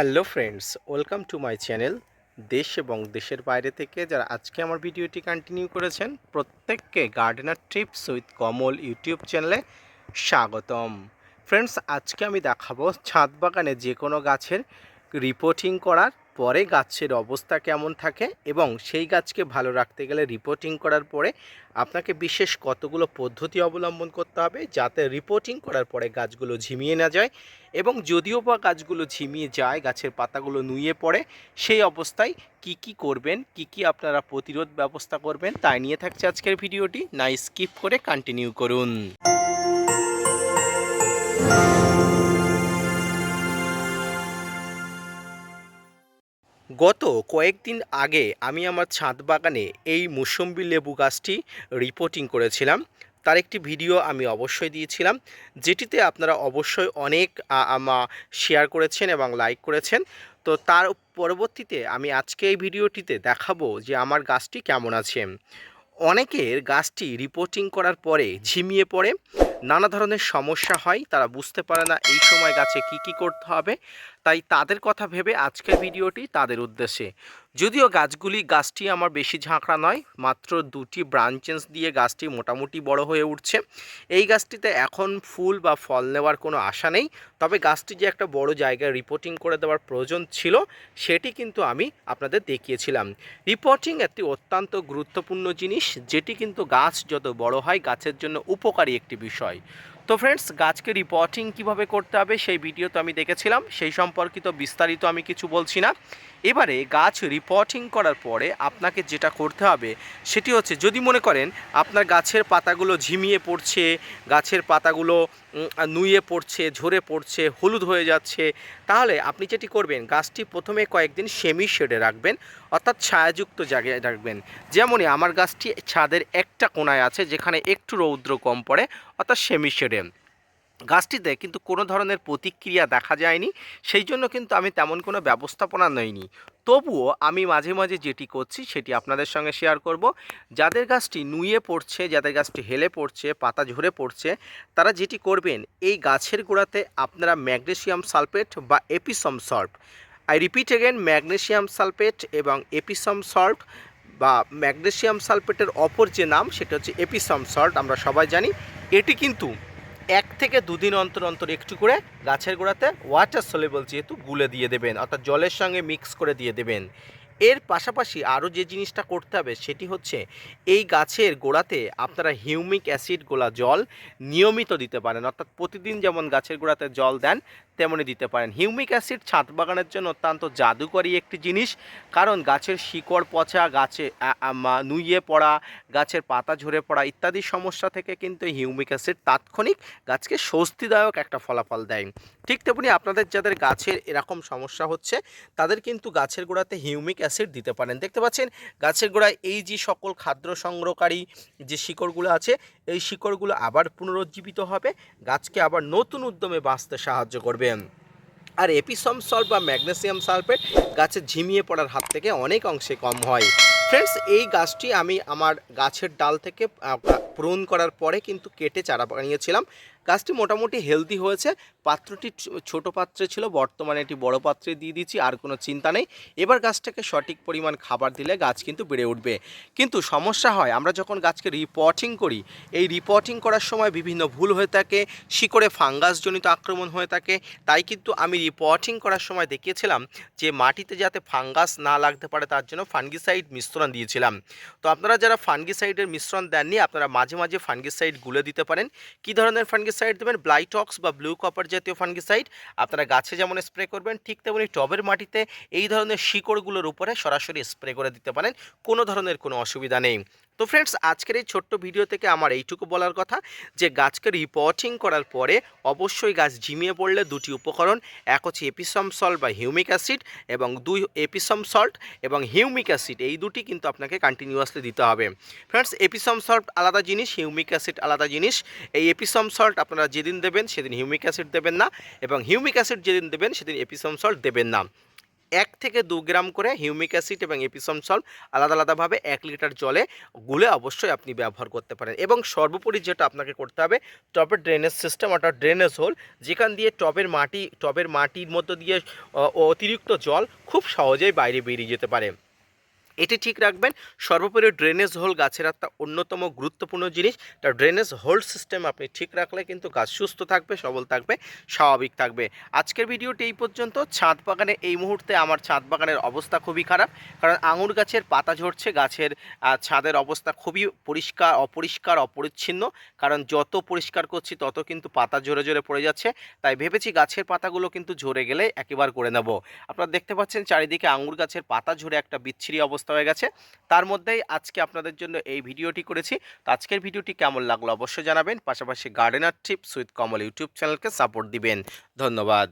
Hello friends, welcome to my channel দেশ এবং দেশের বাইরে থেকে যারা আজকে আমার ভিডিওটি কন্টিনিউ করেছেন, প্রত্যেককে gardener trips with Kamal YouTube চ্যানেলে স্বাগতম। ফ্রেন্ডস, আজকে আমি দেখাবো ছাদ বাগানে যে কোনো গাছের রিপোর্টিং করার পরে গাছের অবস্থা কেমন থাকে এবং সেই গাছকে ভালো রাখতে গেলে রিপোর্টিং করার পরে আপনাকে বিশেষ কতগুলো পদ্ধতি অবলম্বন করতে হবে যাতে রিপোর্টিং করার পরে গাছগুলো ঝিমিয়ে না যায় এবং যদিও বা গাছগুলো ঝিমিয়ে যায়, গাছের পাতাগুলো নুয়ে পড়ে, সেই অবস্থায় কি কি করবেন, কি কি আপনারা প্রতিরোধ ব্যবস্থা করবেন তাই নিয়ে থাকছে আজকের ভিডিওটি। না স্কিপ করে কন্টিনিউ করুন। গত কয়েকদিন আগে আমি আমার ছাদ বাগানে এই মুসম্বি লেবু গাছটি রিপোর্টিং করেছিলাম। তার একটি ভিডিও আমি অবশ্যই দিয়েছিলাম, যেটিতে আপনারা অবশ্যই অনেক আমা শেয়ার করেছেন এবং লাইক করেছেন। তো তার পরবর্তীতে আমি আজকে এই ভিডিওটিতে দেখাবো যে আমার গাছটি কেমন আছে। অনেকের গাছটি রিপোর্টিং করার পরে ঝিমিয়ে পড়ে, নানা ধরনের সমস্যা হয়, তারা বুঝতে পারে না এই সময় গাছে কি কি করতে হবে। তাই তাদের কথা ভেবে আজকের ভিডিওটি তাদের উদ্দেশ্যে। যদিও গাছগুলি, গাছটি আমার বেশি ঝাঁকড়া নয়, মাত্র দুটি ব্রাঞ্চেস দিয়ে গাছটি মোটামুটি বড় হয়ে উঠছে। এই গাছটিতে এখন ফুল বা ফল নেওয়ার কোনো আশা নেই, তবে গাছটি যে একটা বড় জায়গায় রিপোর্টিং করে দেওয়ার প্রয়োজন ছিল, সেটি কিন্তু আমি আপনাদের দেখিয়েছিলাম। রিপোর্টিং একটি অত্যন্ত গুরুত্বপূর্ণ জিনিস, যেটি কিন্তু গাছ যত বড় হয়, গাছের জন্য উপকারী একটি বিষয়। তো ফ্রেন্ডস গাছকে রিপোর্টিং কীভাবে করতে হবে সেই ভিডিও তো আমি দেখেছিলাম। সেই সম্পর্কিত বিস্তারিত আমি কিছু বলছি না। এবারে গাছ রিপোর্টিং করার পরে আপনাকে যেটা করতে হবে, সেটি হচ্ছে যদি মনে করেন আপনার গাছের পাতাগুলো ঝিমিয়ে পড়ছে, গাছের পাতাগুলো নুয়ে পড়ছে, ঝরে পড়ছে, হলুদ হয়ে যাচ্ছে, তাহলে আপনি যেটি করবেন, গাছটি প্রথমে কয়েকদিন সেমি শেডে রাখবেন, অর্থাৎ ছায়াযুক্ত জায়গায় রাখবেন। যেমনই আমার গাছটি ছাদের একটা কোনায় আছে, যেখানে একটু রৌদ্র কম পড়ে, অর্থাৎ সেমি শেডে গাছটিতে কিন্তু কোনো ধরনের প্রতিক্রিয়া দেখা যায়নি, সেই জন্য কিন্তু আমি তেমন কোনো ব্যবস্থাপনা নেইনি। তবুও আমি মাঝে মাঝে যেটি করছি সেটি আপনাদের সঙ্গে শেয়ার করব। যাদের গাছটি নুয়ে পড়ছে, যাদের গাছটি হেলে পড়ছে, পাতা ঝরে পড়ছে, তারা যেটি করবেন, এই গাছের গোড়াতে আপনারা ম্যাগনেসিয়াম সালফেট বা Epsom salt. I repeat again magnesium sulphate এবং এপিসম সল্ট বা ম্যাগনেসিয়াম সালফেটের অপর যে নাম, সেটা হচ্ছে এপিসম সল্ট, আমরা সবাই জানি। এটি কিন্তু এক থেকে দুদিন অন্তর অন্তর একটু করে গাছের গোড়াতে ওয়াটার সলেবল যেহেতু গুলে দিয়ে দেবেন, অর্থাৎ জলের সঙ্গে মিক্স করে দিয়ে দেবেন। এর পাশাপাশি আরও যে জিনিসটা করতে হবে সেটি হচ্ছে এই গাছের গোড়াতে আপনারা হিউমিক অ্যাসিড গোলা জল নিয়মিত দিতে পারেন, অর্থাৎ প্রতিদিন যেমন গাছের গোড়াতে জল দেন তেমনই দিতে পারেন। হিউমিক অ্যাসিড ছাদ বাগানের জন্য অত্যন্ত জাদুকরী একটি জিনিস। কারণ গাছের শিকড় পচা, গাছে নুইয়ে পড়া, গাছের পাতা ঝরে পড়া ইত্যাদি সমস্যা থেকে কিন্তু হিউমিক অ্যাসিড তাৎক্ষণিক গাছকে স্বস্তিদায়ক একটা ফলাফল দেয়। ঠিক তেমনি আপনাদের যাদের গাছের এরকম সমস্যা হচ্ছে, তাদের কিন্তু গাছের গোড়াতে হিউমিক অ্যাসিড দিতে পারেন। দেখতে পাচ্ছেন, গাছের গোড়ায় এই যে সকল খাদ্য সংগ্রহকারী যে শিকড়গুলো আছে এই শিকড়গুলো আবার পুনরুজ্জীবিত হবে, গাছকে আবার নতুন উদ্যমে বাঁচতে সাহায্য করবেন আর এপিসম সল্ট বা ম্যাগনেসিয়াম সালফেট গাছে ঝিমিয়ে পড়ার হাত থেকে অনেক অংশে কম হয়। ফ্রেন্ডস, এই গাছটি আমি আমার গাছের ডাল থেকে প্রুন করার পরে কিন্তু কেটে চারা বানিয়েছিলাম। গাছটি মোটামুটি হেলদি হয়েছে পাত্রটি ছোট পাত্রে ছিল, বর্তমানে এটি বড় পাত্রে দিয়ে দিচ্ছি আর কোনো চিন্তা নেই। এবার গাছটাকে সঠিক পরিমাণ খাবার দিলে গাছ কিন্তু বেড়ে উঠবে। কিন্তু সমস্যা হয়, আমরা যখন গাছকে রিপোর্টিং করি, এই রিপোর্টিং করার সময় বিভিন্ন ভুল হয়ে থাকে, শিকড়ে ফাঙ্গাসজনিত আক্রমণ হয়ে থাকে। তাই কিন্তু আমি রিপোর্টিং করার সময় দেখিয়েছিলাম যে মাটিতে যাতে ফাঙ্গাস না লাগতে পারে, তার জন্য ফাঙ্গিসাইড মিশ্রণ দিয়েছিলাম। তো আপনারা যারা ফাঙ্গিসাইডের মিশ্রণ দেননি, আপনারা মাঝে মাঝে ফাঙ্গিসাইড গুলে দিতে পারেন। কী ধরনের ফাঙ্গিসাইড দেবেন? ব্লাইটক্স বা ব্লু কপার জাতীয় ফাঙ্গিসাইড। আপনারা গাছে যেমন স্প্রে করবেন, ঠিক তেমনি টবের মাটিতে এই ধরনের শিকড়গুলোর উপরে সরাসরি স্প্রে করে দিতে পারেন। কোনো ধরনের কোনো অসুবিধা নেই। তো ফ্রেন্ডস আজকের এই ছোট্ট ভিডিও থেকে আমার এইটুকু বলার কথা যে গাছকে রিপোর্টিং করার পরে অবশ্যই গাছ ঝিমিয়ে পড়লে দুটি উপকরণ, এক হচ্ছে এপিসম সল্ট বা হিউমিক অ্যাসিড এবং দুই এপিসম সল্ট এবং হিউমিক অ্যাসিড এই দুটি কিন্তু আপনাকে কন্টিনিউয়াসলি দিতে হবে। ফ্রেন্ডস এপিসম সল্ট আলাদা জিনিস হিউমিক অ্যাসিড আলাদা জিনিস। এই এপিসম সল্ট আপনারা যেদিন দেবেন, সেদিন হিউমিক অ্যাসিড দেবেন না এবং হিউমিক অ্যাসিড যেদিন দেবেন, সেদিন এপিসম সল্ট দেবেন না। এক থেকে দু গ্রাম করে হিউমিক অ্যাসিড এবং এপিসম সল্ট আলাদা আলাদাভাবে এক লিটার জলে গুলে অবশ্যই আপনি ব্যবহার করতে পারেন। এবং সর্বোপরি যেটা আপনাকে করতে হবে, টপের ড্রেনেজ সিস্টেম অর্থাৎ ড্রেনেজ হোল, যেখান দিয়ে টবের মাটি টবের মাটির মধ্য দিয়ে অতিরিক্ত জল খুব সহজেই বাইরে বেরিয়ে যেতে পারে। এটি ঠিক রাখবেন। সর্বোপরি ড্রেনেজ হোল গাছের একটা অন্যতম গুরুত্বপূর্ণ জিনিস। তার ড্রেনেজ হোল সিস্টেম আপনি ঠিক রাখলে কিন্তু গাছ সুস্থ থাকবে, সবল থাকবে, স্বাভাবিক থাকবে। আজকের ভিডিওটি এই পর্যন্ত। ছাদ বাগানে এই মুহূর্তে আমার ছাদ বাগানের অবস্থা খুবই খারাপ। কারণ আঙুর গাছের পাতা ঝরছে, গাছের ছাদের অবস্থা খুবই পরিষ্কার, অপরিষ্কার, অপরিচ্ছিন্ন। কারণ যত পরিষ্কার করছি, তত কিন্তু পাতা ঝরে ঝরে পড়ে যাচ্ছে। তাই ভেবেছি গাছের পাতাগুলো কিন্তু ঝরে গেলে একেবার করে নেব। আপনারা দেখতে পাচ্ছেন, চারিদিকে আঙুর গাছের পাতা ঝরে একটা বিচ্ছিরি অবস্থা হয়ে গেছে। তার মধ্যেই আজকে আপনাদের জন্য এই ভিডিওটি করেছি। তো আজকের ভিডিওটি কেমন লাগল অবশ্যই জানাবেন। পাশাপাশি gardener tips with Kamal YouTube চ্যানেলকে সাপোর্ট দিবেন। ধন্যবাদ।